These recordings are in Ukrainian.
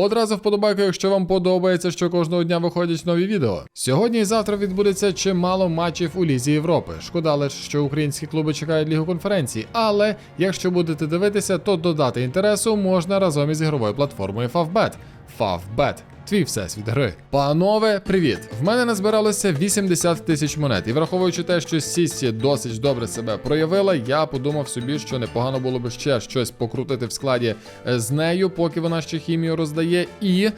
Одразу вподобайку, якщо вам подобається, що кожного дня виходять нові відео. Сьогодні і завтра відбудеться чимало матчів у Лізі Європи. Шкода лише, що українські клуби чекають лігу конференції, але якщо будете дивитися, то додати інтересу можна разом із ігровою платформою Favbet. Favbet. Твій всесвіт гри. Панове, привіт! В мене назбиралося 80 тисяч монет. І враховуючи те, що Сісі досить добре себе проявила, я подумав собі, що непогано було би ще щось покрутити в складі е, з нею, поки вона ще хімію роздає. І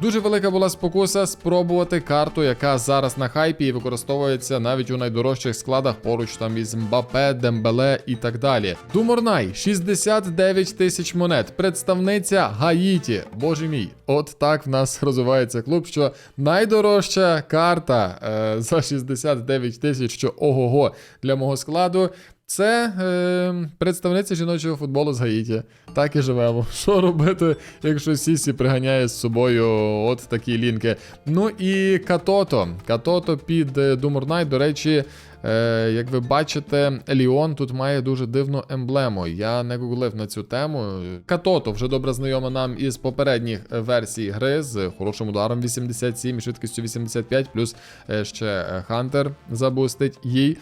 Дуже велика була спокуса спробувати карту, яка зараз на хайпі і використовується навіть у найдорожчих складах поруч там із Мбапе, Дембеле і так далі. Думорнай 69 тисяч монет. Представниця Гаїті. Боже мій, от так в нас розвивається клуб, що найдорожча карта е, за 69 тисяч, що ого-го для мого складу. Це е, представниця жіночого футболу з Гаїті. Так і живемо. Що робити, якщо Сісі приганяє з собою от такі лінки? Ну і Катото. Катото під е, Думурнай, до речі. Е, як ви бачите, Ліон тут має дуже дивну емблему. Я не гуглив на цю тему. Катото вже добре знайома нам із попередніх е, версій гри з хорошим ударом 87 і швидкістю 85, плюс е, ще е, Хантер забустить їй.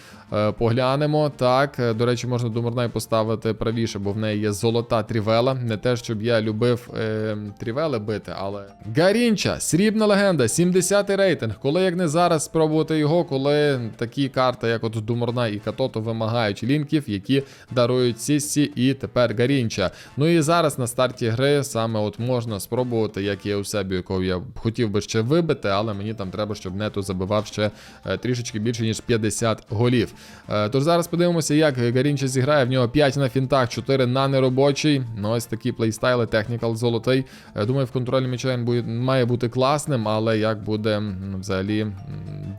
Поглянемо. Так, до речі, можна Думурнай поставити правіше, бо в неї є золота трівела. Не те, щоб я любив е, трівели бити, але. Гарінча, срібна легенда, 70-й рейтинг. Коли як не зараз спробувати його, коли такі карти, як от Думурна і Катото, вимагають лінків, які дарують Сіссі і тепер Гарінча. Ну і зараз на старті гри саме от можна спробувати, як є у себе, якого я хотів би ще вибити, але мені там треба, щоб нету забивав ще е, трішечки більше, ніж 50 голів. Е, Тож зараз подивимося, як Гарінча зіграє. В нього 5 на фінтах, 4 на неробочий. Ну, ось такі плейстайли, технікал золотий. Е, Думаю, в контролі м'яча він має бути класним, але як буде взагалі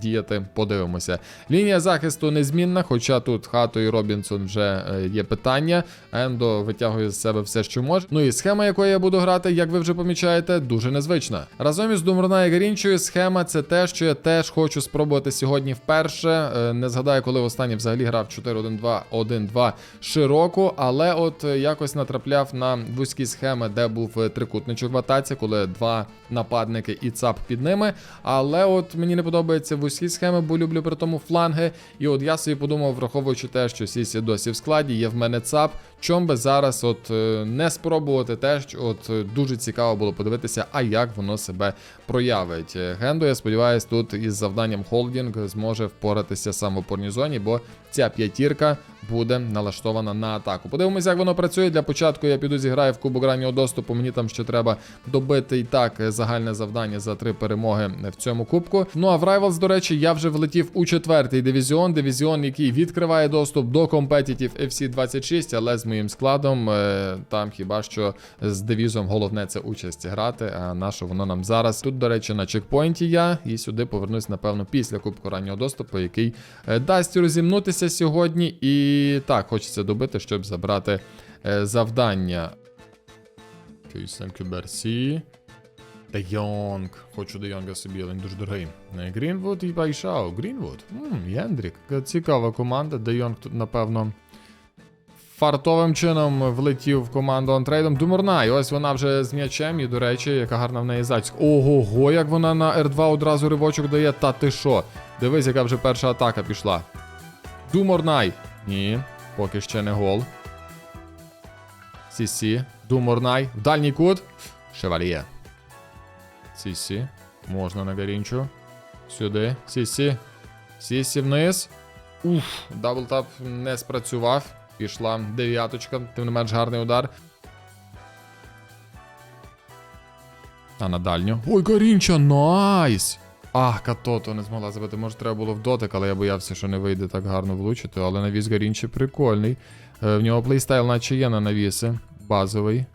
діяти, подивимося. Лінія захисту незмінна, хоча тут Хато і Робінсон вже е, є питання. Ендо витягує з себе все, що може. Ну і схема, якою я буду грати, як ви вже помічаєте, дуже незвична. Разом із Думурна і Гарінчою схема це те, що я теж хочу спробувати сьогодні вперше. Е, Не згадаю, коли останній взагалі грав 4-1-2-1-2 широко, але от е, якось натрапляв на вузькі схеми, де був трикутничок в атаці, коли два нападники і ЦАП під ними. Але от мені не подобаються вузькі схеми, бо люблю при тому фланги. І от я собі подумав, враховуючи те, що Сісі досі в складі, є в мене ЦАП. Чом би зараз от е, не спробувати теж, от е, дуже цікаво було подивитися, а як воно себе проявить. Е, Гендо, я сподіваюся, тут із завданням холдінг зможе впоратися саме в опорній зоні, бо ця п'ятірка буде налаштована на атаку. Подивимося, як воно працює. Для початку я піду зіграю в кубок раннього доступу. Мені там ще треба добити і так загальне завдання за три перемоги в цьому кубку. Ну а в Rivals, до речі, я вже влетів у четвертий дивізіон. Дивізіон, який відкриває доступ до Competitive FC 26, але з моїм складом е, там хіба що з девізом головне це участь грати. А що воно нам зараз? Тут, до речі, на чекпоінті я і сюди повернусь, напевно, після кубку раннього доступу, який е, дасть розімнутися сьогодні. І так, хочеться добити, щоб забрати е, завдання. Кюсенкюберсі. Де Йонг. Хочу Де Йонга собі, але він дуже дорогий. Грінвуд і Байшау. Грінвуд. Єндрік. Цікава команда. Де Йонг тут, напевно, фартовим чином влетів в команду антрейдом. Думурна. І ось вона вже з м'ячем. І, до речі, яка гарна в неї зацька. Ого-го, як вона на R2 одразу ривочок дає. Та ти що? Дивись, яка вже перша атака пішла. Думорнай. Ні, поки ще не гол. Сісі. Думорнай. В дальній кут. Шевальє. Сісі. Можна на Гарінчу. Сюди. Сісі. Сісі вниз. Уф, даблтап не спрацював. Пішла дев'яточка, тим не менш гарний удар. А на дальню. Ой, Гарінча, найс! Ах, Катото не змогла забити. Може, треба було в дотик, але я боявся, що не вийде так гарно влучити. Але навіс Гарінчі прикольний. Е, В нього плейстайл, наче є на навіси. Базовий.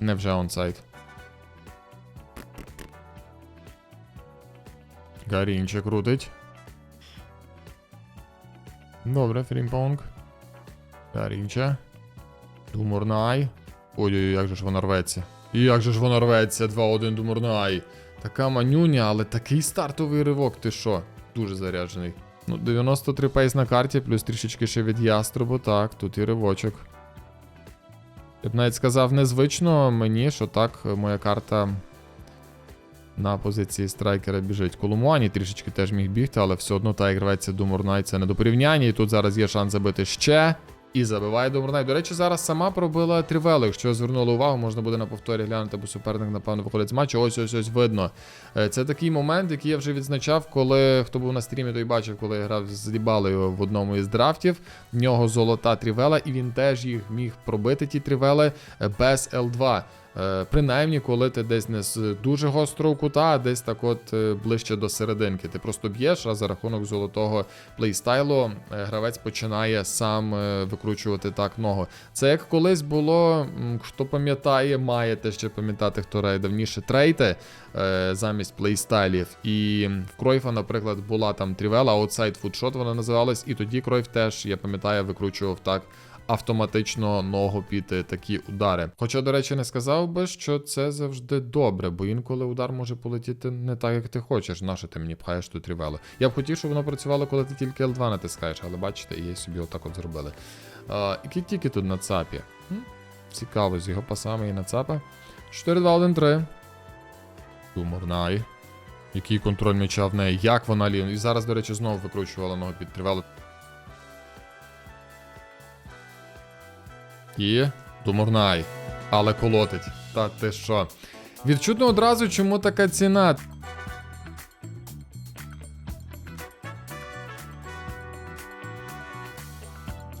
Невже онсайд. Гарінче крутить. Добре, фрімпонг. Гарінче. Думурнай. Ой-ой, як же ж вона рветься. І Як же ж вона рветься, 2-1 Думурнай. Така манюня, але такий стартовий ривок, ти що? Дуже заряджений. Ну, 93 пейс на карті, плюс трішечки ще від яструбу. Так, тут і ривочок. Я б навіть сказав, незвично мені, що так моя карта на позиції страйкера біжить. Колумуані трішечки теж міг бігти, але все одно та рветься до Мурнай, це не до порівняння. І тут зараз є шанс забити ще. І забиває до Мурнай. До речі, зараз сама пробила Трівелу. Якщо звернули увагу, можна буде на повторі глянути, бо суперник, напевно, виходить з матчу. Ось ось ось видно. Е, Це такий момент, який я вже відзначав, коли хто був на стрімі, той бачив, коли я грав з Дібалею в одному із драфтів. В нього золота трівела, і він теж їх міг пробити ті трівели е, без L2. Е, Принаймні, коли ти десь не з дуже гострого кута, а десь так от е, ближче до серединки. Ти просто б'єш, а за рахунок золотого плейстайлу е, гравець починає сам викручувати так ногу. Це як колись було, хто пам'ятає, маєте ще пам'ятати, хто грає давніше трейти замість плейстайлів. І в Кройфа, наприклад, була там трівела, Outside Footshot вона називалась, і тоді Кройф теж, я пам'ятаю, викручував так автоматично ногу під е, такі удари. Хоча, до речі, не сказав би, що це завжди добре, бо інколи удар може полетіти не так, як ти хочеш. Нащо ти мені пхаєш тут трівело? Я б хотів, щоб воно працювало, коли ти тільки L2 натискаєш, але бачите, і собі отак от зробили. А, і тільки тут на цапі. Цікаво, з його пасами і на цапа. 4-2-1-3. Думорнай. Який контроль м'яча в неї, як вона лів. І зараз, до речі, знову викручувала ногу під трівело. І Думурнай. Але колотить. Та ти що? Відчутно одразу, чому така ціна.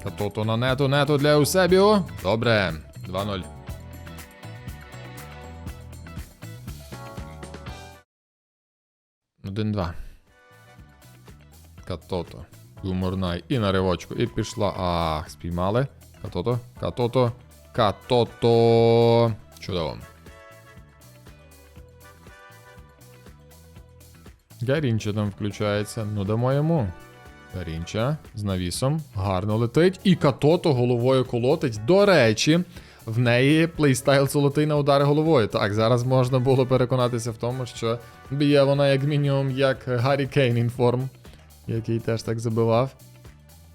Катото на нету, нету для Еусебіо. Добре. 2-0. Один-два. Катото. Думурнай. І на ривочку. І пішла. Ах, спіймали. Катото, катото, катото. Чудово. Гарінча там включається. Ну дамо йому. Гарінча з навісом. Гарно летить. І катото головою колотить. До речі, в неї плейстайл золотий на удари головою. Так, зараз можна було переконатися в тому, що б'є вона як мінімум як Гаррі Кейн інформ, який теж так забивав.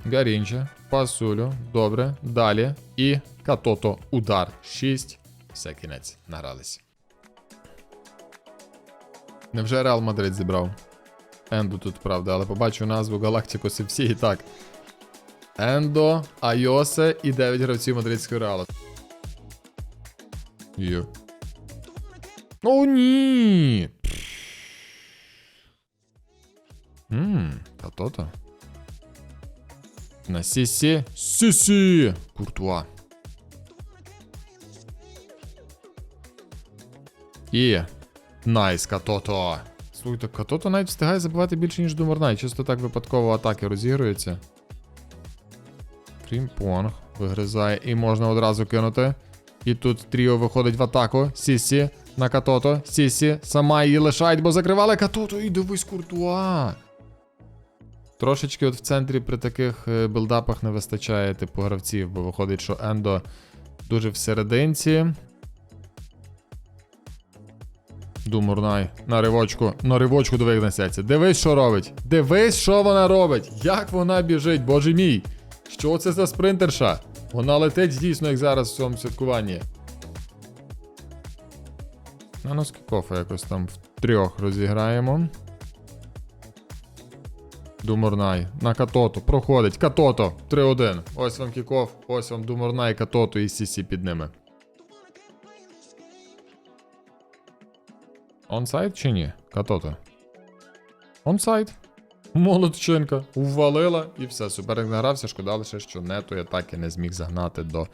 Гарінча, пасулю, добре. Далі. І Катото удар. 6. Все, кінець. Награлись. Невже Реал Мадрид зібрав? Ендо тут, правда, але побачу назву Галактикоси всі і так. Ендо, Айосе і 9 гравців мадридського реалу. Йо. О, ні! На Сісі. Сісі! Куртуа. І. Найс, Катото. Слухайте, Катото навіть встигає забивати більше, ніж Думорнай. Чисто так випадково атаки розігруються. Фрімпонг вигризає і можна одразу кинути. І тут Тріо виходить в атаку. Сісі на Катото. Сісі сама її лишають, бо закривали Катото. І дивись Куртуа. Трошечки от в центрі при таких е, білдапах не вистачає типу гравців, бо виходить, що Ендо дуже всерединці. Думурнай. На ривочку. На ривочку як несеться. Дивись, що робить. Дивись, що вона робить. Як вона біжить, боже мій. Що це за спринтерша? Вона летить дійсно, як зараз в цьому святкуванні. А ну скікофа якось там в трьох розіграємо. Думорнай. На Катото. Проходить. Катото. 3-1. Ось вам кікоф. Ось вам Думорнай, Катото і Сісі під ними. Онсайд чи ні? Катото. Онсайд. Молодчинка. Увалила і все. Суперник награвся. Шкода лише, що нету атаки не зміг загнати до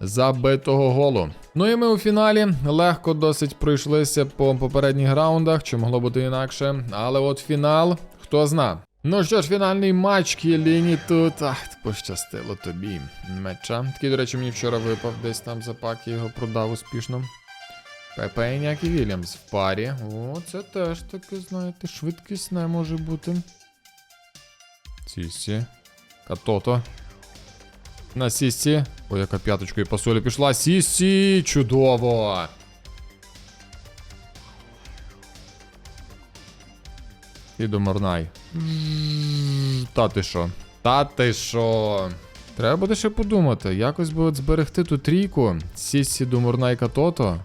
забитого голу. Ну і ми у фіналі легко досить пройшлися по попередніх раундах, чи могло бути інакше. Але от фінал, хто зна. Ну що ж, фінальний матч Кіліні тут. Ах, пощастило тобі. Меча. Такий, до речі, мені вчора випав десь там за пак, я його продав успішно. Пепе і Вільямс в парі. О, це теж таке, знаєте, швидкісне може бути. Сісі. Катото. На Сісі. Ой, яка п'яточкою по солі пішла. Сісі! Чудово! І до Морнай. Та ти що? Та ти що? Треба буде ще подумати, якось би от зберегти ту трійку, Сіссі, Думурна і Катото.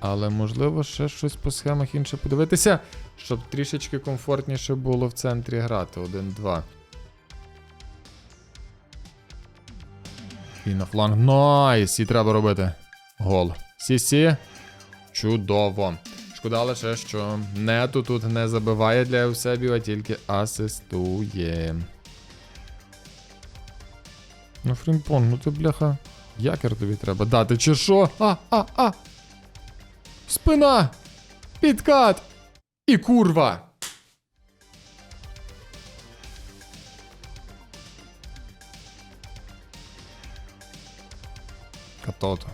Але можливо ще щось по схемах інше подивитися, щоб трішечки комфортніше було в центрі грати. 1-2. І на фланг. Найс! І треба робити. Гол. Сі-сі. Чудово. Шкода лише, що нету тут не забиває для Еусебів, а тільки асистує. Ну, Фрімпон, ну ти бляха. Якер тобі треба дати, чи що? А, а, а! Спина! Підкат! І курва! Катото.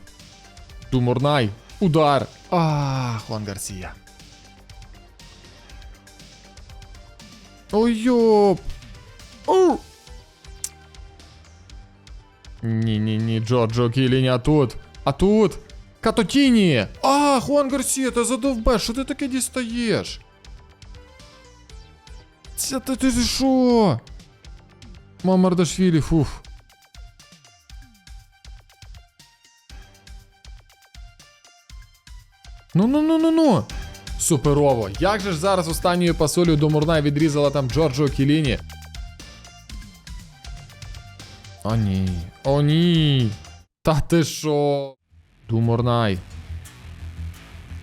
Думурнай! Удар! А, Хуан Гарсія. Ой, йоп! Оу! Ні-ні-ні, Джорджо Кілінь, а тут. А тут. Катотіні! А, Хуан Гарсія, ти задовбе, що ти таке дістаєш? Це ти ти що? Мамардашвілі, фуф. Ну-ну-ну-ну-ну. Суперово. Як же ж зараз останньою пасолю до Мурна відрізала там Джорджо Кіліні? О ні. О ні. Та ти що? Думорнай.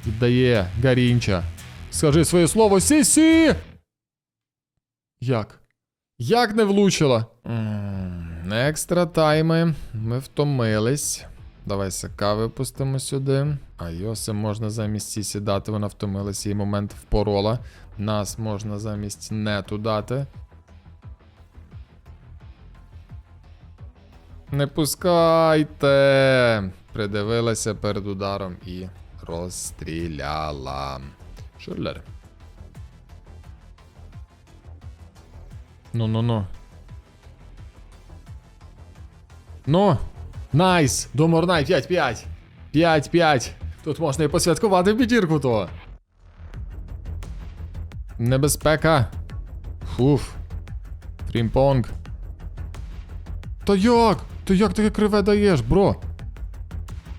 Віддає Гарінча. Скажи своє слово Сі-сі! Як? Як не влучила? Екстра тайми. Ми втомились. Давай Сака випустимо сюди. А Йосе можна замість Сісі дати, вона втомилася, їй момент впорола. Нас можна замість нету дати. Не пускайте. Придивилася перед ударом і розстріляла. Шурлер. Ну-ну-ну. Ну. Найс! Доморнай 5-5. 5-5. Тут можна і посвяткувати в бідірку то. Небезпека. Фуф. Фрімпонг. Та як? Ти як таке криве даєш, бро?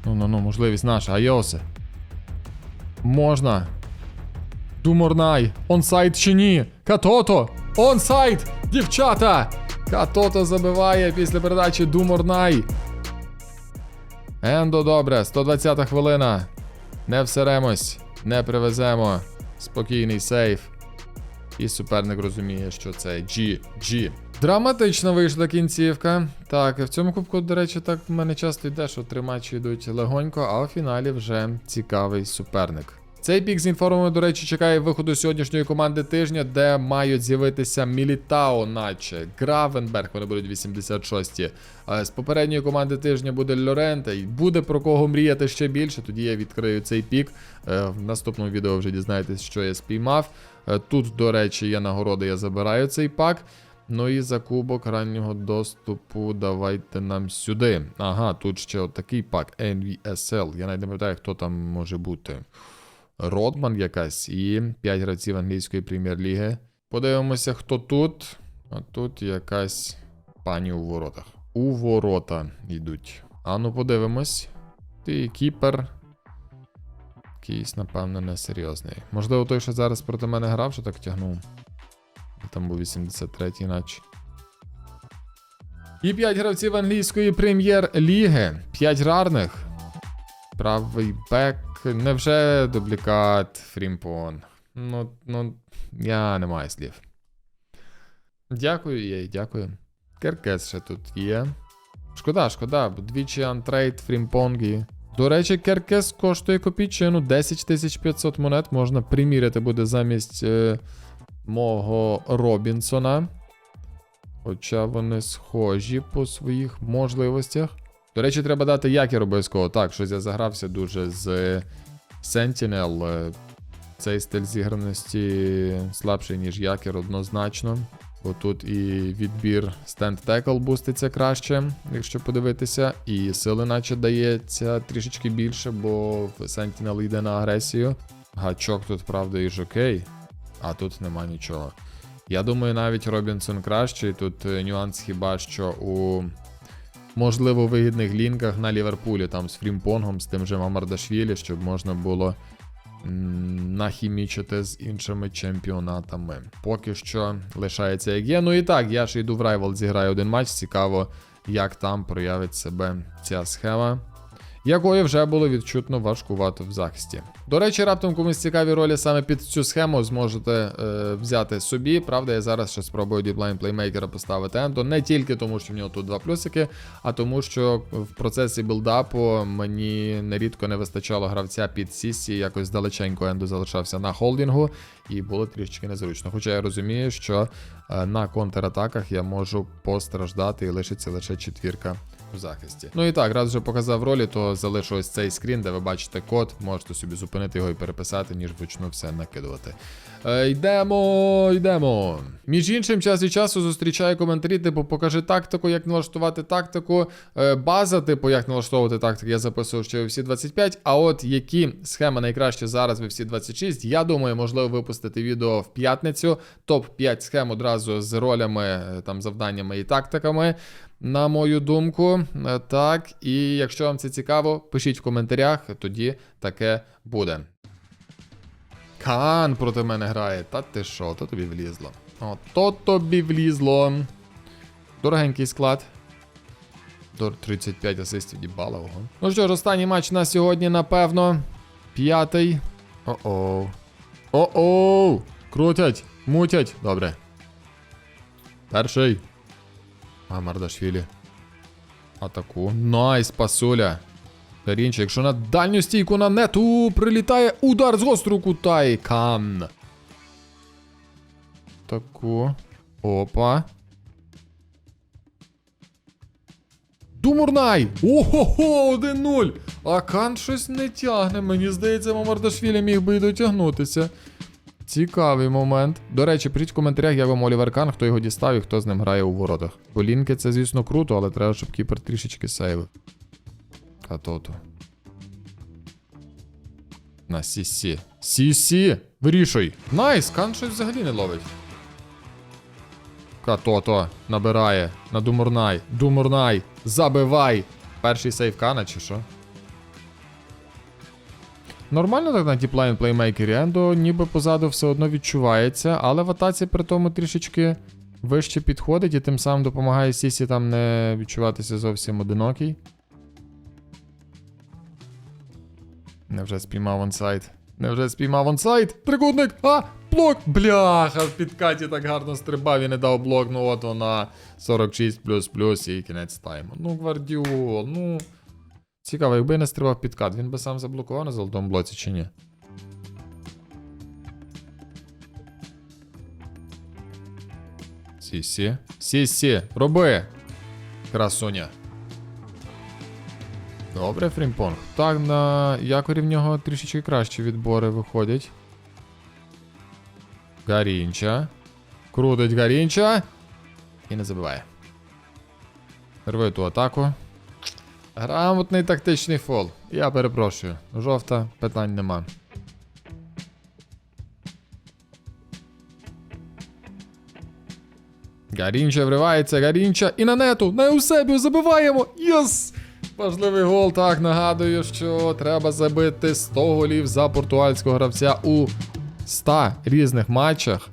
Ну ну ну, можливість наша, айосе. Можна. Думорнай. Онсайд чи ні? Катото! Онсайд! Дівчата! Катото забиває після передачі Думорнай. Ендо добре, 120 хвилина. Не всеремось, не привеземо. Спокійний сейф. І суперник розуміє, що це GG. Драматично вийшла кінцівка. Так, в цьому кубку, до речі, так в мене часто йде, що три матчі йдуть легонько, а у фіналі вже цікавий суперник. Цей пік з інформами, до речі, чекає виходу сьогоднішньої команди тижня, де мають з'явитися Мілітао, наче Гравенберг, вони будуть 86-ті. З попередньої команди тижня буде Лоренте. І буде про кого мріяти ще більше. Тоді я відкрию цей пік. Е, В наступному відео вже дізнаєтесь, що я спіймав. Е, Тут, до речі, є нагороди, я забираю цей пак. Ну і за кубок раннього доступу давайте нам сюди. Ага, тут ще отакий пак NVSL. Я навіть не пам'ятаю, хто там може бути. Родман якась і 5 гравців англійської прем'єр-ліги. Подивимося, хто тут. А тут якась пані у воротах. У ворота йдуть. А ну подивимось. Ти кіпер. Якийсь, напевно, несерйозний. Можливо, той, що зараз проти мене грав, що так тягнув. Там був 83-й наче. І 5 гравців англійської прем'єр-ліги. 5 гарних. Правий бек. Невже дублікат Фрімпон? Ну, ну, я не маю слів. Дякую, їй, дякую. Керкес ще тут є. Шкода, шкода, двічі антрейд Фрімпонгі. До речі, Керкес коштує копійчину 10 500 монет можна приміряти буде замість е, мого Робінсона. Хоча вони схожі по своїх можливостях. До речі, треба дати якір обов'язково. Так, щось я загрався дуже з Sentinel. Е, Цей стиль зіграності слабший, ніж якір, однозначно. Бо тут і відбір стенд текл буститься краще, якщо подивитися, і сили, наче дається трішечки більше, бо Sentinel йде на агресію. Гачок тут, правда, і ж окей, а тут нема нічого. Я думаю, навіть Робінсон кращий. Тут е, нюанс хіба що у можливо вигідних лінках на Ліверпулі, там з Фрімпонгом, з тим же Мамардашвілі, щоб можна було нахімічити з іншими чемпіонатами. Поки що лишається як є. Ну і так, я ж йду в Райвал, зіграю один матч. Цікаво, як там проявить себе ця схема. Якої вже було відчутно важкувато в захисті. До речі, раптом комусь цікаві ролі саме під цю схему зможете е, взяти собі. Правда, я зараз ще спробую діплайн плеймейкера поставити Ендо. Не тільки тому, що в нього тут два плюсики, а тому, що в процесі білдапу мені нерідко не вистачало гравця під Сісі, якось далеченько Ендо залишався на холдингу, і було трішечки незручно. Хоча я розумію, що е, на контратаках я можу постраждати і лишиться лише четвірка в захисті. Ну і так, раз вже показав ролі, то залишу ось цей скрін, де ви бачите код, можете собі зупинити його і переписати, ніж вручну все накидувати. Е, йдемо, йдемо. Між іншим, час від часу зустрічаю коментарі, типу, покажи тактику, як налаштувати тактику. Е, база, типу, як налаштовувати тактику, я записував ще у всі 25. А от які схеми найкраще зараз в всі 26, я думаю, можливо випустити відео в п'ятницю. Топ-5 схем одразу з ролями, е, там, завданнями і тактиками. На мою думку, Е, так. І якщо вам це цікаво, пишіть в коментарях, тоді таке буде. Кан проти мене грає. Та ти що, то тобі влізло. О, то тобі влізло. Дорогенький склад. До 35 асистів дібала. Ого. Ну що ж, останній матч на сьогодні, напевно. П'ятий. О-оу. О-оу! Крутять, мутять. Добре. Перший. А, Мардашвілі. Атаку. Найс, пасуля. Карінчик, якщо на дальню стійку на нету прилітає удар з гострого кута і. Опа. Думурнай! Ого-го, 1-0! А Кан щось не тягне. Мені здається, Мамардашвілі міг би і дотягнутися. Цікавий момент. До речі, пишіть в коментарях, як вам Олівер Кан, хто його дістав і хто з ним грає у воротах. Бо лінки це, звісно, круто, але треба, щоб кіпер трішечки сейвив. Катото. На Сісі. Сісі! Вирішуй! Найс! Кан щось взагалі не ловить. Катото набирає на Думурнай. Думурнай! Забивай! Перший сейв Кана чи що? Нормально так на діплайн плеймейкері. Ендо ніби позаду все одно відчувається, але в атаці при тому трішечки вище підходить і тим самим допомагає Сісі там не відчуватися зовсім одинокий. Невже спіймав онсайд? Невже спіймав онсайд? Трикутник! А! Блок! Бляха! В підкаті так гарно стрибав і не дав блок. Ну от вона 46 плюс плюс і кінець тайму. Ну, Гвардіол, ну. Цікаво, якби я не стрибав підкат, він би сам заблокував на золотому блоці чи ні? Сі-сі. Сі-сі, роби! Красуня. Добре, Фрімпонг. Так, на якорі в нього трішечки кращі відбори виходять. Гарінча. Крутить Гарінча. І не забиває. Рве ту атаку. Грамотний тактичний фол. Я перепрошую. Жовта, питань нема. Гарінча вривається, Гарінча і на нету, на Еусебію забиваємо! Єс! Важливий гол, так нагадую, що треба забити 100 голів за португальського гравця у 100 різних матчах.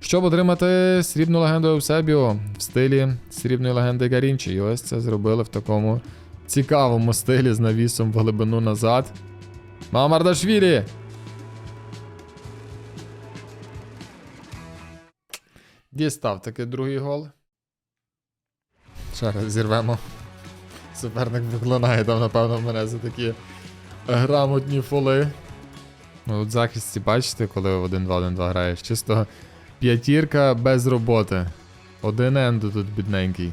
Щоб отримати срібну легенду Еусебіо в стилі срібної легенди Гарінчі. І ось це зробили в такому цікавому стилі з навісом в глибину назад. Мамардашвілі! Дістав таки другий гол. Ще раз зірвемо. Суперник виклинає там, напевно, мене за такі грамотні фоли. Ну, от захисті, бачите, коли в 1-2-1-2 граєш. Чисто п'ятірка без роботи. Один енду тут бідненький.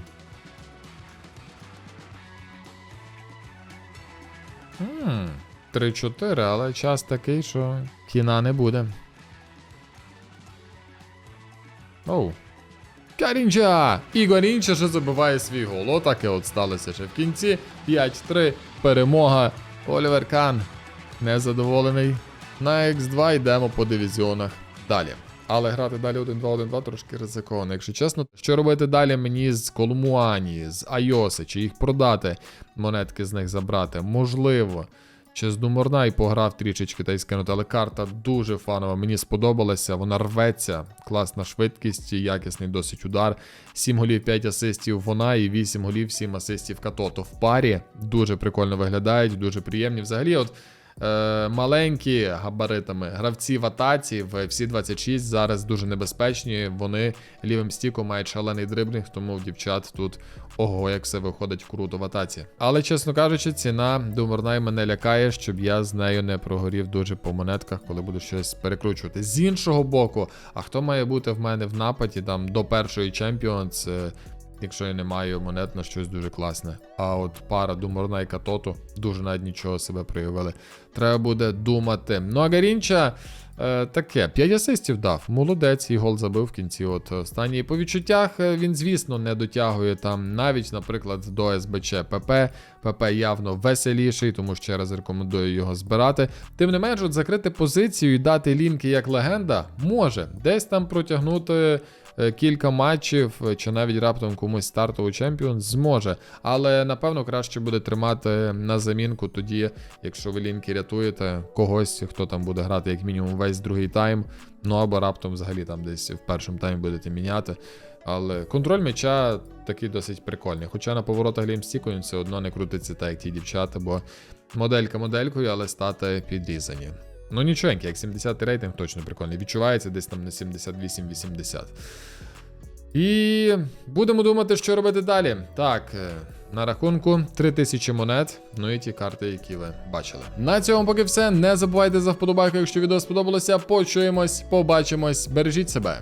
3-4, але час такий, що кіна не буде. Оу. Карінча! І Гарінча ще забиває свій гол. Отаке от сталося ще в кінці. 5-3. Перемога. Олівер Кан. Незадоволений. На X2 йдемо по дивізіонах. Далі. Але грати далі 1-2-1-2 трошки ризиковано. Якщо чесно, що робити далі мені з Колмуані, з Айоси, чи їх продати, монетки з них забрати? Можливо. Чи з Думорнай пограв трішечки та й скинути, карта дуже фанова. Мені сподобалася, вона рветься. Класна швидкість, якісний досить удар. 7 голів, 5 асистів вона і 8 голів, 7 асистів Катото в парі. Дуже прикольно виглядають, дуже приємні. Взагалі, от е, маленькі габаритами гравці в атаці в FC 26 зараз дуже небезпечні. Вони лівим стіком мають шалений дриблінг, тому в дівчат тут ого, як все виходить круто в атаці. Але чесно кажучи, ціна Думорнай мене лякає, щоб я з нею не прогорів дуже по монетках, коли буду щось перекручувати. З іншого боку, а хто має бути в мене в нападі там до першої Champions, е, якщо я не маю монет на щось дуже класне. А от пара Думорна і Катоту дуже навіть нічого себе проявили. Треба буде думати. Ну а Гарінча. Е, таке, 5 асистів дав, молодець, і гол забив в кінці. От останній по відчуттях е, він, звісно, не дотягує там навіть, наприклад, до СБЧ ПП. ПП явно веселіший, тому ще раз рекомендую його збирати. Тим не менш, от закрити позицію і дати лінки як легенда може десь там протягнути. Е, Кілька матчів, е, чи навіть раптом комусь стартовий чемпіон зможе. Але напевно краще буде тримати на замінку тоді, якщо ви лінки рятуєте когось, хто там буде грати як мінімум весь другий тайм. Ну або раптом взагалі там десь в першому таймі будете міняти. Але контроль м'яча такий досить прикольний. Хоча на поворотах лімстіку він все одно не крутиться так, як ті дівчата, бо моделька моделькою, але стати підрізані. Ну нічогенький, як 70 рейтинг точно прикольний. Відчувається десь там на 78-80. І будемо думати, що робити далі. Так, е, на рахунку 3000 монет. Ну і ті карти, які ви бачили. На цьому поки все. Не забувайте за вподобайку, якщо відео сподобалося. Почуємось, побачимось, бережіть себе.